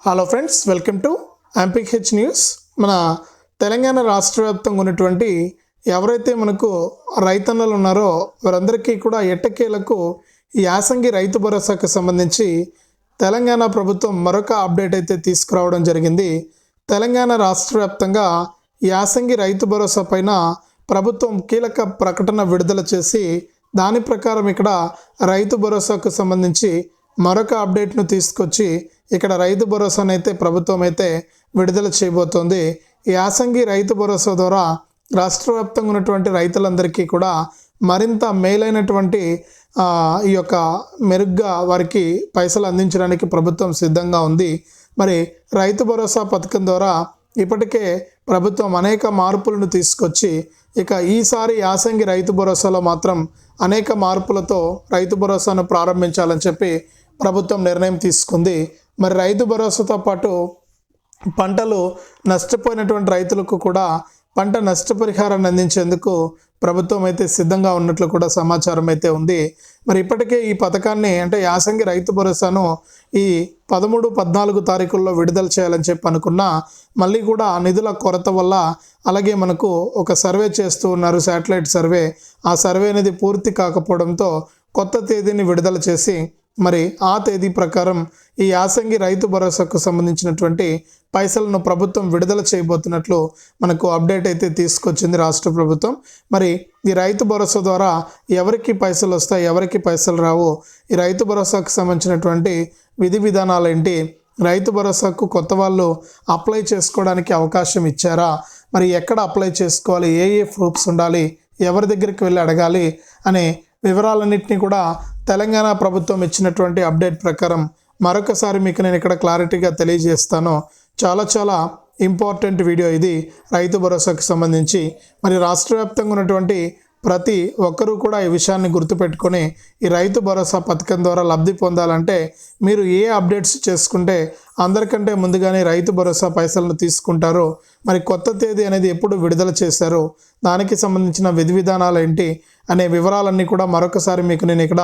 Hello friends welcome to H news మన తెలంగాణ రాష్ట్ర వ్యాప్తంగా ఉన్నటువంటి ఎవరైతే మనకు రైతన్నలు ఉన్నారో వారందరికీ కూడా ఎట్టకేలకు యాసంగి రైతు భరోసాకు సంబంధించి తెలంగాణ ప్రభుత్వం మరొక అప్డేట్ అయితే తీసుకురావడం జరిగింది. తెలంగాణ రాష్ట్ర వ్యాప్తంగా యాసంగి రైతు భరోసా పైన ప్రభుత్వం కీలక ప్రకటన విడుదల చేసి దాని ప్రకారం ఇక్కడ రైతు భరోసాకు సంబంధించి మరొక అప్డేట్ను తీసుకొచ్చి ఇక్కడ రైతు భరోసానైతే ప్రభుత్వం అయితే విడుదల చేయబోతోంది. ఈ యాసంగి రైతు భరోసా ద్వారా రాష్ట్ర వ్యాప్తంగా ఉన్నటువంటి రైతులందరికీ కూడా మరింత మేలైనటువంటి ఈ యొక్క మెరుగ్గా వారికి పైసలు అందించడానికి ప్రభుత్వం సిద్ధంగా ఉంది. మరి రైతు భరోసా పథకం ద్వారా ఇప్పటికే ప్రభుత్వం అనేక మార్పులను తీసుకొచ్చి ఇక ఈసారి యాసంగి రైతు భరోసాలో మాత్రం అనేక మార్పులతో రైతు భరోసాను ప్రారంభించాలని చెప్పి ప్రభుత్వం నిర్ణయం తీసుకుంది. మరి రైతు భరోసాతో పాటు పంటలు నష్టపోయినటువంటి రైతులకు కూడా పంట నష్టపరిహారాన్ని అందించేందుకు ప్రభుత్వం అయితే సిద్ధంగా ఉన్నట్లు కూడా సమాచారం అయితే ఉంది. మరి ఇప్పటికే ఈ పథకాన్ని అంటే యాసంగి రైతు భరోసాను ఈ పదమూడు పద్నాలుగు తారీఖుల్లో విడుదల చేయాలని చెప్పి అనుకున్నా మళ్ళీ కూడా నిధుల కొరత వల్ల అలాగే మనకు ఒక సర్వే చేస్తూ ఉన్నారు శాటిలైట్ సర్వే. ఆ సర్వే అనేది పూర్తి కాకపోవడంతో కొత్త తేదీని విడుదల చేసి మరి ఆ తేదీ ప్రకారం ఈ యాసంగి రైతు భరోసాకు సంబంధించినటువంటి పైసలను ప్రభుత్వం విడుదల చేయబోతున్నట్లు మనకు అప్డేట్ అయితే తీసుకొచ్చింది రాష్ట్ర ప్రభుత్వం. మరి ఈ రైతు భరోసా ద్వారా ఎవరికి పైసలు వస్తాయి ఎవరికి పైసలు రావు ఈ రైతు భరోసాకు సంబంధించినటువంటి విధి విధానాలు ఏంటి రైతు భరోసాకు కొత్త వాళ్ళు అప్లై చేసుకోవడానికి అవకాశం ఇచ్చారా మరి ఎక్కడ అప్లై చేసుకోవాలి ఏ ఏ ప్రూఫ్స్ ఉండాలి ఎవరి దగ్గరికి వెళ్ళి అడగాలి అనే వివరాలన్నింటినీ కూడా తెలంగాణ ప్రభుత్వం ఇచ్చినటువంటి అప్డేట్ ప్రకారం మరొకసారి మీకు నేను ఇక్కడ క్లారిటీగా తెలియజేస్తాను. చాలా చాలా ఇంపార్టెంట్ వీడియో ఇది. రైతు భరోసాకు సంబంధించి మరి రాష్ట్ర వ్యాప్తంగా ఉన్నటువంటి ప్రతి ఒక్కరూ కూడా ఈ విషయాన్ని గుర్తుపెట్టుకొని ఈ రైతు భరోసా పథకం ద్వారా లబ్ధి పొందాలంటే మీరు ఏ అప్డేట్స్ చేసుకుంటే అందరికంటే ముందుగానే రైతు భరోసా పైసలను తీసుకుంటారో. మరి కొత్త తేదీ అనేది ఎప్పుడు విడుదల చేశారో? దానికి సంబంధించిన విధి విధానాలు ఏంటి? అనే వివరాలన్నీ కూడా మరొకసారి మీకు నేను ఇక్కడ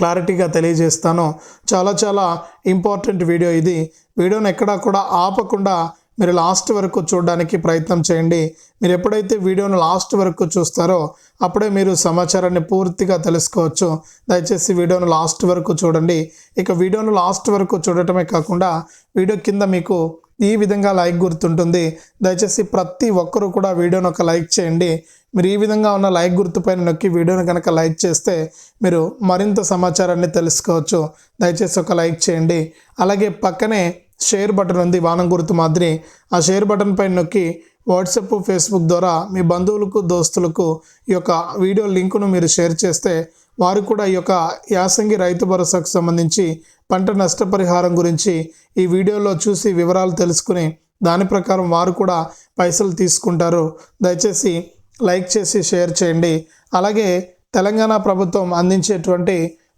క్లారిటీగా తెలియజేస్తాను. చాలా చాలా ఇంపార్టెంట్ వీడియో ఇది. వీడియోని ఎక్కడా కూడా ఆపకుండా మీరు లాస్ట్ వరకు చూడడానికి ప్రయత్నం చేయండి. మీరు ఎప్పుడైతే వీడియోను లాస్ట్ వరకు చూస్తారో అప్పుడే మీరు సమాచారాన్ని పూర్తిగా తెలుసుకోవచ్చు. దయచేసి వీడియోను లాస్ట్ వరకు చూడండి. ఇక వీడియోను లాస్ట్ వరకు చూడటమే కాకుండా వీడియో కింద మీకు ఈ విధంగా లైక్ గుర్తుంటుంది. దయచేసి ప్రతి ఒక్కరూ కూడా వీడియోను ఒక లైక్ చేయండి. మీరు ఈ విధంగా ఉన్న లైక్ గుర్తుపైన నొక్కి వీడియోను కనుక లైక్ చేస్తే మీరు మరింత సమాచారాన్ని తెలుసుకోవచ్చు. దయచేసి ఒక లైక్ చేయండి. అలాగే పక్కనే షేర్ బటన్ ఉంది వానం గుర్తు మాదిరి. ఆ షేర్ బటన్ పైన నొక్కి వాట్సాప్ ఫేస్బుక్ ద్వారా మీ బంధువులకు దోస్తులకు ఈ యొక్క వీడియో లింకును మీరు షేర్ చేస్తే వారు కూడా ఈ యొక్క యాసంగి రైతు భరోసాకు సంబంధించి పంట నష్టపరిహారం గురించి ఈ వీడియోలో చూసి వివరాలు తెలుసుకుని దాని ప్రకారం వారు కూడా పైసలు తీసుకుంటారు. దయచేసి లైక్ చేసి షేర్ చేయండి. అలాగే తెలంగాణ ప్రభుత్వం అందించేటువంటి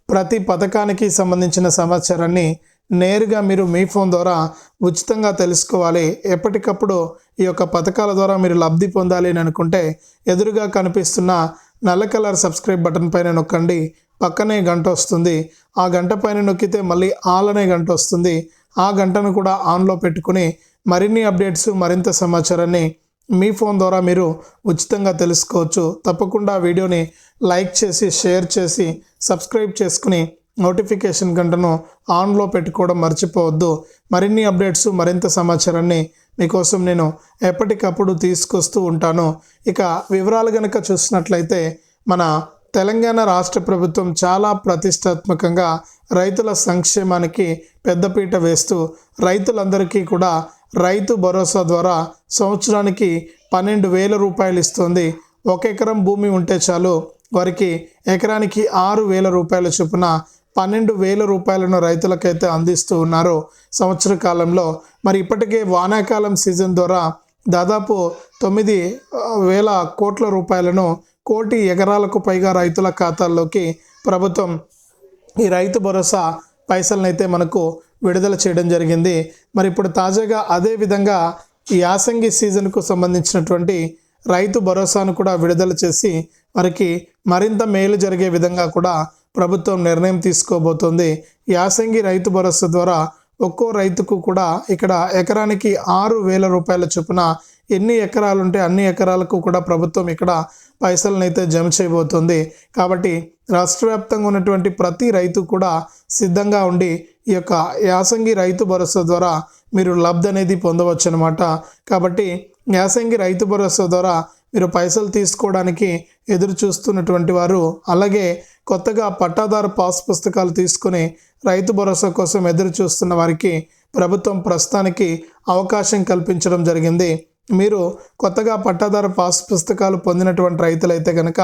ప్రతి పథకానికి సంబంధించిన సమాచారాన్ని నేరుగా మీరు మీ ఫోన్ ద్వారా ఉచితంగా తెలుసుకోవాలి. ఎప్పటికప్పుడు ఈ యొక్క పథకాల ద్వారా మీరు లబ్ధి పొందాలి అని అనుకుంటే ఎదురుగా కనిపిస్తున్న నల్ల కలర్ సబ్స్క్రైబ్ బటన్ పైన నొక్కండి పక్కనే గంట వస్తుంది. ఆ గంట పైన నొక్కితే మళ్ళీ ఆల్ అనే గంట వస్తుంది. ఆ గంటను కూడా ఆన్లో పెట్టుకుని మరిన్ని అప్డేట్స్ మరింత సమాచారాన్ని మీ ఫోన్ ద్వారా మీరు ఉచితంగా తెలుసుకోవచ్చు. తప్పకుండా వీడియోని లైక్ చేసి షేర్ చేసి సబ్స్క్రైబ్ చేసుకుని నోటిఫికేషన్ గంటను ఆన్లో పెట్టుకోవడం మర్చిపోవద్దు. మరిన్ని అప్డేట్స్ మరింత సమాచారాన్ని మీకోసం నేను ఎప్పటికప్పుడు తీసుకొస్తూ ఉంటాను. ఇక వివరాలు కనుక చూసినట్లయితే మన తెలంగాణ రాష్ట్ర ప్రభుత్వం చాలా ప్రతిష్టాత్మకంగా రైతుల సంక్షేమానికి పెద్దపీట వేస్తూ రైతులందరికీ కూడా రైతు భరోసా ద్వారా సంవత్సరానికి పన్నెండు వేల రూపాయలు ఇస్తుంది. ఒక ఎకరం భూమి ఉంటే చాలు వారికి ఎకరానికి ఆరు వేల రూపాయల చొప్పున పన్నెండు వేల రూపాయలను రైతులకైతే అందిస్తూ ఉన్నారు సంవత్సర కాలంలో. మరి ఇప్పటికే వానాకాలం సీజన్ ద్వారా దాదాపు తొమ్మిది వేల కోట్ల రూపాయలను కోటి ఎకరాలకు పైగా రైతుల ఖాతాల్లోకి ప్రభుత్వం ఈ రైతు భరోసా పైసలనైతే మనకు విడుదల చేయడం జరిగింది. మరి ఇప్పుడు తాజాగా అదే విధంగా ఈ యాసంగి సీజన్కు సంబంధించినటువంటి రైతు భరోసాను కూడా విడుదల చేసి వారికి మరింత మేలు జరిగే విధంగా కూడా ప్రభుత్వం నిర్ణయం తీసుకోబోతోంది. యాసంగి రైతు భరోసా ద్వారా ఒక్కో రైతుకు కూడా ఇక్కడ ఎకరానికి ఆరు వేల రూపాయల చొప్పున ఎన్ని ఎకరాలు ఉంటే అన్ని ఎకరాలకు కూడా ప్రభుత్వం ఇక్కడ పైసలను అయితే జమ చేయబోతుంది. కాబట్టి రాష్ట్ర వ్యాప్తంగా ఉన్నటువంటి ప్రతి రైతు కూడా సిద్ధంగా ఉండి ఈ యొక్క యాసంగి రైతు భరోసా ద్వారా మీరు లబ్ధి అనేది పొందవచ్చు అనమాట కాబట్టి యాసంగి రైతు భరోసా ద్వారా మీరు పైసలు తీసుకోవడానికి ఎదురు చూస్తున్నటువంటి వారు అలాగే కొత్తగా పట్టాదారు పాస్ పుస్తకాలు తీసుకుని రైతు భరోసా కోసం ఎదురు చూస్తున్న వారికి ప్రభుత్వం ప్రస్తుతానికి అవకాశం కల్పించడం జరిగింది. మీరు కొత్తగా పట్టాదారు పాస్ పుస్తకాలు పొందినటువంటి రైతులైతే కనుక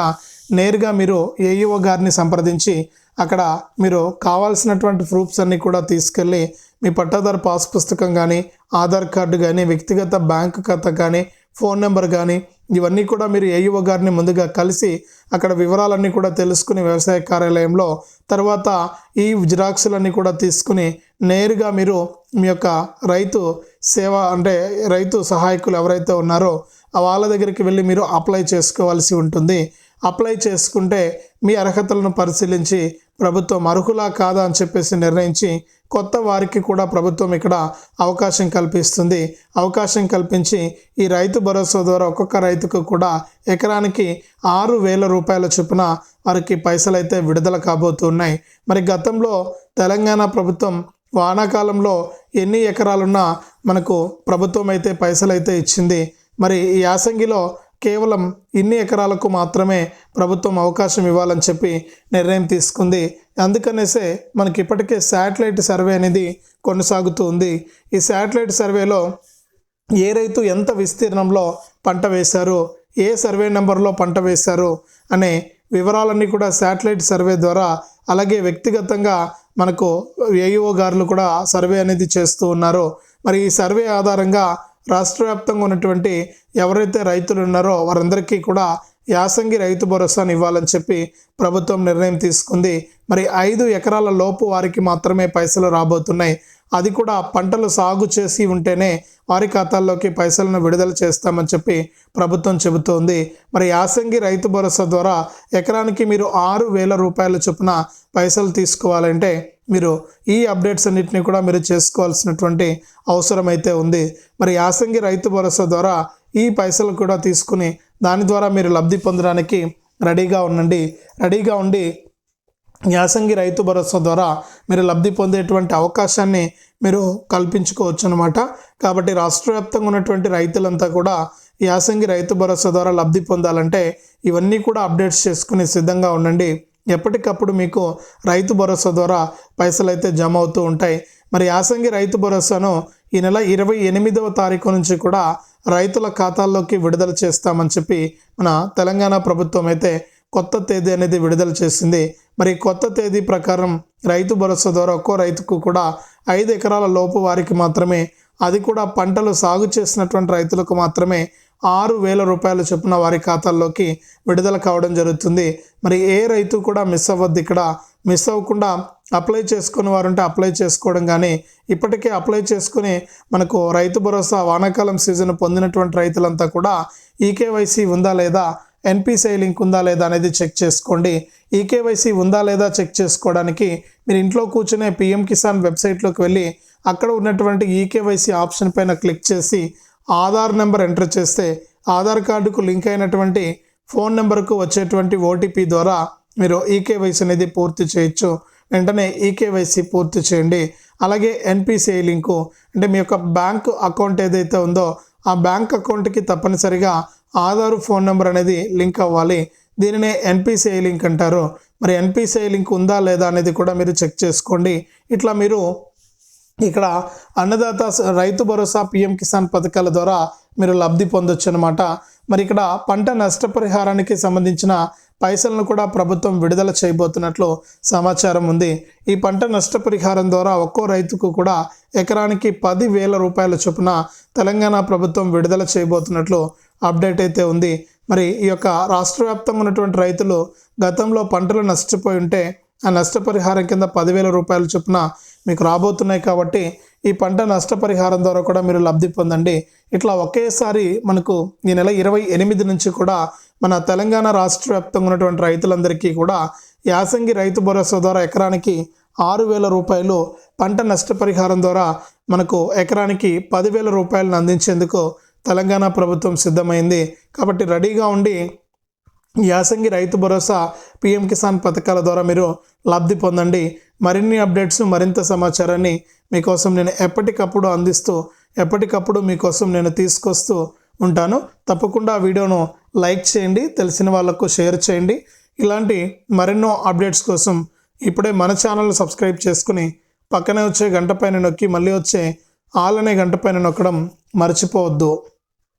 నేరుగా మీరు ఏఈఓ గారిని సంప్రదించి అక్కడ మీరు కావాల్సినటువంటి ప్రూఫ్స్ అన్నీ కూడా తీసుకెళ్ళి మీ పట్టాదారు పాస్ పుస్తకం కానీ ఆధార్ కార్డు కానీ వ్యక్తిగత బ్యాంకు ఖాతా కానీ ఫోన్ నెంబర్ కానీ ఇవన్నీ కూడా మీరు ఏఈఓ గారిని ముందుగా కలిసి అక్కడ వివరాలన్నీ కూడా తెలుసుకుని వ్యవసాయ కార్యాలయంలో తర్వాత ఈ జిరాక్సులన్నీ కూడా తీసుకుని నేరుగా మీరు మీ యొక్క రైతు సేవ అంటే రైతు సహాయకులు ఎవరైతే ఉన్నారో వాళ్ళ దగ్గరికి వెళ్ళి మీరు అప్లై చేసుకోవాల్సి ఉంటుంది. అప్లై చేసుకుంటే మీ అర్హతలను పరిశీలించి ప్రభుత్వం అర్హులా కాదా అని చెప్పేసి నిర్ణయించి కొత్త వారికి కూడా ప్రభుత్వం ఇక్కడ అవకాశం కల్పిస్తుంది. అవకాశం కల్పించి ఈ రైతు భరోసా ద్వారా ఒక్కొక్క రైతుకు కూడా ఎకరానికి ఆరు వేల రూపాయల చొప్పున వారికి పైసలు అయితే విడుదల కాబోతున్నాయి. మరి గతంలో తెలంగాణ ప్రభుత్వం వానాకాలంలో ఎన్ని ఎకరాలున్నా మనకు ప్రభుత్వం అయితే పైసలు అయితే ఇచ్చింది. మరి ఈ యాసంగిలో కేవలం ఇన్ని ఎకరాలకు మాత్రమే ప్రభుత్వం అవకాశం ఇవ్వాలని చెప్పి నిర్ణయం తీసుకుంది. అందుకనేసే మనకి ఇప్పటికే శాటిలైట్ సర్వే అనేది కొనసాగుతూ ఉంది. ఈ శాటిలైట్ సర్వేలో ఏ రైతు ఎంత విస్తీర్ణంలో పంట వేశారు ఏ సర్వే నెంబర్లో పంట వేశారు అనే వివరాలన్నీ కూడా శాటిలైట్ సర్వే ద్వారా అలాగే వ్యక్తిగతంగా మనకు ఏఈఓ గారులు కూడా సర్వే అనేది చేస్తూ ఉన్నారు. మరి ఈ సర్వే ఆధారంగా రాష్ట్ర వ్యాప్తంగా ఉన్నటువంటి ఎవరైతే రైతులు ఉన్నారో వారందరికీ కూడా యాసంగి రైతు భరోసాను ఇవ్వాలని చెప్పి ప్రభుత్వం నిర్ణయం తీసుకుంది. మరి ఐదు ఎకరాల లోపు వారికి మాత్రమే పైసలు రాబోతున్నాయి. అది కూడా పంటలు సాగు చేసి ఉంటేనే వారి ఖాతాల్లోకి పైసలను విడుదల చేస్తామని చెప్పి ప్రభుత్వం చెబుతోంది. మరి యాసంగి రైతు భరోసా ద్వారా ఎకరానికి మీరు ఆరు వేల రూపాయల చొప్పున పైసలు తీసుకోవాలంటే మీరు ఈ అప్డేట్స్ అన్నింటినీ కూడా మీరు చేసుకోవాల్సినటువంటి అవసరం అయితే ఉంది. మరి యాసంగి రైతు భరోసా ద్వారా ఈ పైసలు కూడా తీసుకుని దాని ద్వారా మీరు లబ్ధి పొందడానికి రెడీగా ఉండండి. రెడీగా ఉండి యాసంగి రైతు భరోసా ద్వారా మీరు లబ్ధి పొందేటువంటి అవకాశాన్ని మీరు కల్పించుకోవచ్చు అనమాట కాబట్టి రాష్ట్ర వ్యాప్తంగా ఉన్నటువంటి రైతులంతా కూడా యాసంగి రైతు భరోసా ద్వారా లబ్ధి పొందాలంటే ఇవన్నీ కూడా అప్డేట్స్ చేసుకుని సిద్ధంగా ఉండండి. ఎప్పటికప్పుడు మీకు రైతు భరోసా ద్వారా పైసలు అయితే జమ అవుతూ ఉంటాయి. మరి యాసంగి రైతు భరోసాను ఈ నెల ఇరవై ఎనిమిదవ తారీఖు నుంచి కూడా రైతుల ఖాతాల్లోకి విడుదల చేస్తామని చెప్పి మన తెలంగాణ ప్రభుత్వం అయితే కొత్త తేదీ అనేది విడుదల చేసింది. మరి కొత్త తేదీ ప్రకారం రైతు భరోసా ద్వారా ఒక్కో రైతుకు కూడా ఐదు ఎకరాల లోపు వారికి మాత్రమే అది కూడా పంటలు సాగు చేసినటువంటి రైతులకు మాత్రమే ఆరు వేల రూపాయల చొప్పున వారి ఖాతాల్లోకి విడుదల కావడం జరుగుతుంది. మరి ఏ రైతు కూడా మిస్ అవ్వద్దు ఇక్కడ. మిస్ అవ్వకుండా అప్లై చేసుకుని వారు ఉంటే అప్లై చేసుకోవడం కానీ ఇప్పటికే అప్లై చేసుకుని మనకు రైతు భరోసా వానాకాలం సీజన్ పొందినటువంటి రైతులంతా కూడా ఈకేవైసీ ఉందా లేదా ఎన్పిసిఐ లింక్ ఉందా లేదా అనేది చెక్ చేసుకోండి. ఈకేవైసీ ఉందా లేదా చెక్ చేసుకోవడానికి మీరు ఇంట్లో కూర్చునే పిఎం కిసాన్ వెబ్సైట్లోకి వెళ్ళి అక్కడ ఉన్నటువంటి ఈకేవైసీ ఆప్షన్ పైన క్లిక్ చేసి ఆధార్ నెంబర్ ఎంటర్ చేస్తే ఆధార్ కార్డుకు లింక్ అయినటువంటి ఫోన్ నెంబర్కు వచ్చేటువంటి ఓటీపీ ద్వారా మీరు ఈకేవైసీ అనేది పూర్తి చేయొచ్చు. వెంటనే ఈకేవైసీ పూర్తి చేయండి. అలాగే ఎన్పిసిఐ లింకు అంటే మీ యొక్క బ్యాంక్ అకౌంట్ ఏదైతే ఉందో ఆ బ్యాంక్ అకౌంట్కి తప్పనిసరిగా ఆధార్ ఫోన్ నెంబర్ అనేది లింక్ అవ్వాలి. దీనినే ఎన్పిసిఐ లింక్ అంటారు. మరి ఎన్పిసిఐ లింక్ ఉందా లేదా అనేది కూడా మీరు చెక్ చేసుకోండి. ఇట్లా మీరు ఇక్కడ అన్నదాత రైతు భరోసా పిఎం కిసాన్ పథకాల ద్వారా మీరు లబ్ధి పొందొచ్చు అనమాట మరి ఇక్కడ పంట నష్టపరిహారానికి సంబంధించిన పైసలను కూడా ప్రభుత్వం విడుదల చేయబోతున్నట్లు సమాచారం ఉంది. ఈ పంట నష్టపరిహారం ద్వారా ఒక్కో రైతుకు కూడా ఎకరానికి పది వేల రూపాయల చొప్పున తెలంగాణ ప్రభుత్వం విడుదల చేయబోతున్నట్లు అప్డేట్ అయితే ఉంది. మరి ఈ యొక్క రాష్ట్ర వ్యాప్తంగా ఉన్నటువంటి రైతులు గతంలో పంటలు నష్టపోయి ఉంటే ఆ నష్టపరిహారం కింద పదివేల రూపాయల చొప్పున మీకు రాబోతున్నాయి కాబట్టి ఈ పంట నష్టపరిహారం ద్వారా కూడా మీరు లబ్ధి పొందండి. ఇట్లా ఒకేసారి మనకు ఈ నెల ఇరవై ఎనిమిది నుంచి కూడా మన తెలంగాణ రాష్ట్ర వ్యాప్తంగా ఉన్నటువంటి రైతులందరికీ కూడా యాసంగి రైతు భరోసా ద్వారా ఎకరానికి ఆరు వేల రూపాయలు పంట నష్టపరిహారం ద్వారా మనకు ఎకరానికి పదివేల రూపాయలను అందించేందుకు తెలంగాణ ప్రభుత్వం సిద్ధమైంది. కాబట్టి రెడీగా ఉండి యాసంగి రైతు భరోసా పిఎం కిసాన్ పథకాల ద్వారా మీరు లబ్ధి పొందండి. మరిన్ని అప్డేట్స్ మరింత సమాచారాన్ని మీకోసం నేను ఎప్పటికప్పుడు అందిస్తూ ఎప్పటికప్పుడు మీకోసం నేను తీసుకొస్తూ ఉంటాను. తప్పకుండా ఆ వీడియోను లైక్ చేయండి తెలిసిన వాళ్ళకు షేర్ చేయండి. ఇలాంటి మరెన్నో అప్డేట్స్ కోసం ఇప్పుడే మన ఛానల్ సబ్స్క్రైబ్ చేసుకుని పక్కనే వచ్చే గంట పైన నొక్కి మళ్ళీ వచ్చే ఆల్ అనే గంట పైన నొక్కడం మర్చిపోవద్దు.